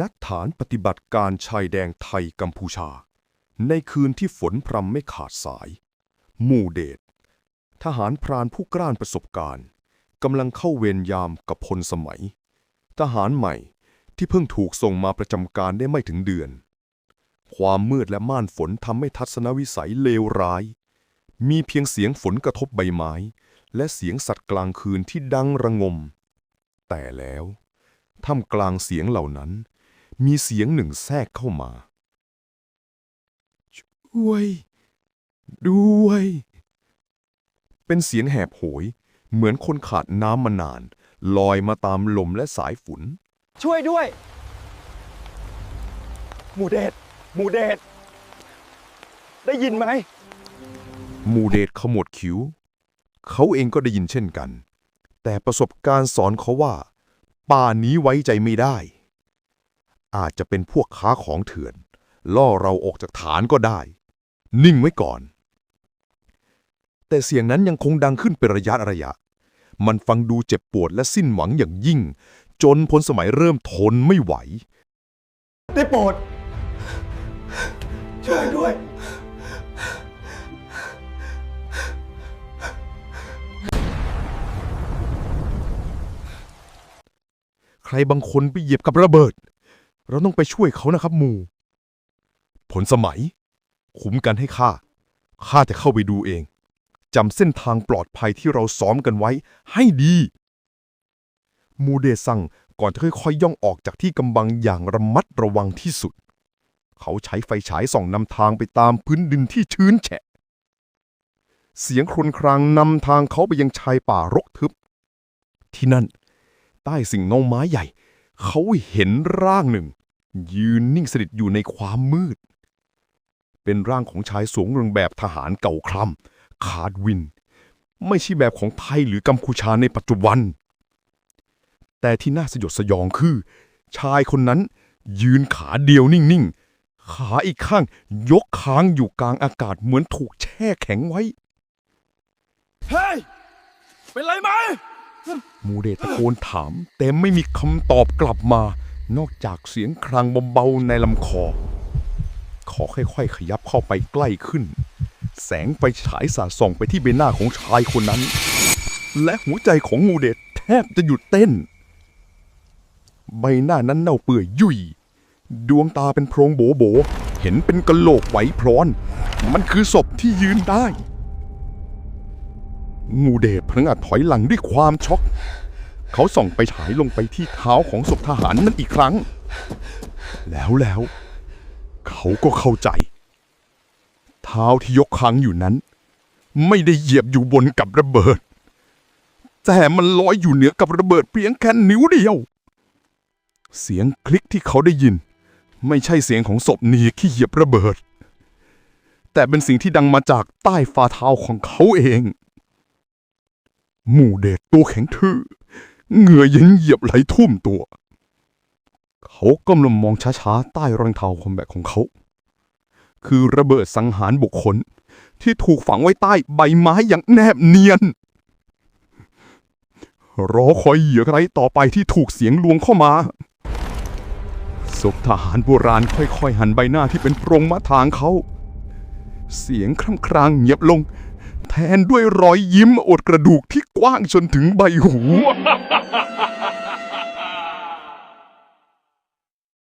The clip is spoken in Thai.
นักฐานปฏิบัติการชายแดงไทยกัมพูชา ในคืนที่ฝนพรำไม่ขาดสาย หมู่เดช ทหารพรานผู้กล้านประสบการณ์กำลังเข้าเวรยามกับพลสมัย ทหารใหม่ที่เพิ่งถูกส่งมาประจำการได้ไม่ถึงเดือน ความมืดและม่านฝนทำให้ทัศนวิสัยเลวร้าย มีเพียงเสียงฝนกระทบใบไม้ และเสียงสัตว์กลางคืนที่ดังระงม แต่แล้วท่ามกลางเสียงเหล่านั้น มีเสียงหนึ่งแทรกเข้ามา ช่วย ด้วย เป็นเสียงแหบโหย เหมือนคนขาดน้ำมานาน ลอยมาตามลมและสายฝน ช่วยด้วย หมูเดชหมูเดชได้ยินไหม หมูเดชขมวดคิ้ว เขาเองก็ได้ยินเช่นกัน แต่ประสบการณ์สอนเขาว่า ป่านี้ไว้ใจไม่ได้ อาจจะเป็นพวกค้าของเถื่อน ล่อเราออกจากฐานก็ได้ นิ่งไว้ก่อน แต่เสียงนั้นยังคงดังขึ้นเป็นระยะระยะ มันฟังดูเจ็บปวดและสิ้นหวังอย่างยิ่ง จนพลสมัยเริ่มทนไม่ไหว ได้โปรดช่วยด้วย ใครบางคนไปเหยียบกับระเบิด เราต้องไปช่วยเขานะครับหมูผลสมัยขุมกันให้ข้า ข้าจะเข้าไปดูเอง จำเส้นทางปลอดภัยที่เราซ้อมกันไว้ให้ดีมูเดซังก่อนจะค่อยๆย่องออกจากที่กำบังอย่างระมัดระวังที่สุด เขาใช้ไฟฉายส่องนำทางไปตามพื้นดินที่ชื้นแฉะ เสียงครวญครางนำทางเขาไปยังชายป่ารกทึบ ที่นั่น ใต้สิ่งเงาไม้ใหญ่ เขาเห็นร่างหนึ่ง ยืนนิ่งสนิทอยู่ในความมืด เป็นร่างของชายสูงเรืองแบบทหารเก่าคล่ำขาดวิน ไม่ใช่แบบของไทยหรือกัมพูชาในปัจจุบัน แต่ที่น่าสยดสยองคือ ชายคนนั้นยืนขาเดียวนิ่งๆ ขาอีกข้างยกค้างอยู่กลางอากาศเหมือนถูกแช่แข็งไว้ เฮ้ย เป็นไรไหม มูเดตะโกนถาม แต่ไม่มีคำตอบกลับมา นอกจากเสียงครางเบาๆในลำคอ ขอค่อยๆ ขยับเข้าไปใกล้ขึ้น แสงไฟฉายสาดส่องไปที่ใบหน้าของชายคนนั้น และหัวใจของมูเดตแทบจะหยุดเต้น ใบหน้านั้นเน่าเปื่อยยุ่ย ดวงตาเป็นโพรงโบโบ เห็นเป็นกะโหลกไหวพรอน มันคือศพที่ยืนได้ งูเดชพนังอาจถอยหลังด้วยความช็อก เขาส่องไปฉายลงไปที่เท้าของศพทหารนั่นอีกครั้ง แล้วแล้ว เขาก็เข้าใจ เท้าที่ยกค้างอยู่นั้น ไม่ได้เหยียบอยู่บนกับระเบิด แต่มันลอยอยู่เหนือกับระเบิดเพียงแค่นิ้วเดียว เสียงคลิกที่เขาได้ยิน ไม่ใช่เสียงของศพนีที่เหยียบระเบิด แต่เป็นสิ่งที่ดังมาจากใต้ฝ่าเท้าของเขาเอง หมู่เดชตัวแข็งทื่อ เหงื่อเย็นเหยียบไหลทุ่วมตัว เขาก้มลงมองช้าๆ ใต้รองเท้าคอมแบกของเขา คือระเบิดสังหารบุคคล ที่ถูกฝังไว้ใต้ใบไม้อย่างแนบเนียน รอคอยเหยื่อใครต่อไปที่ถูกเสียงลวงเข้ามาศพทหารโบราณค่อยๆ หันใบหน้าที่เป็นโพรงมาทางเขา เสียงคร่ำครางเงียบลง แทนด้วยรอยยิ้มอดกระดูกที่กว้างจนถึงใบหู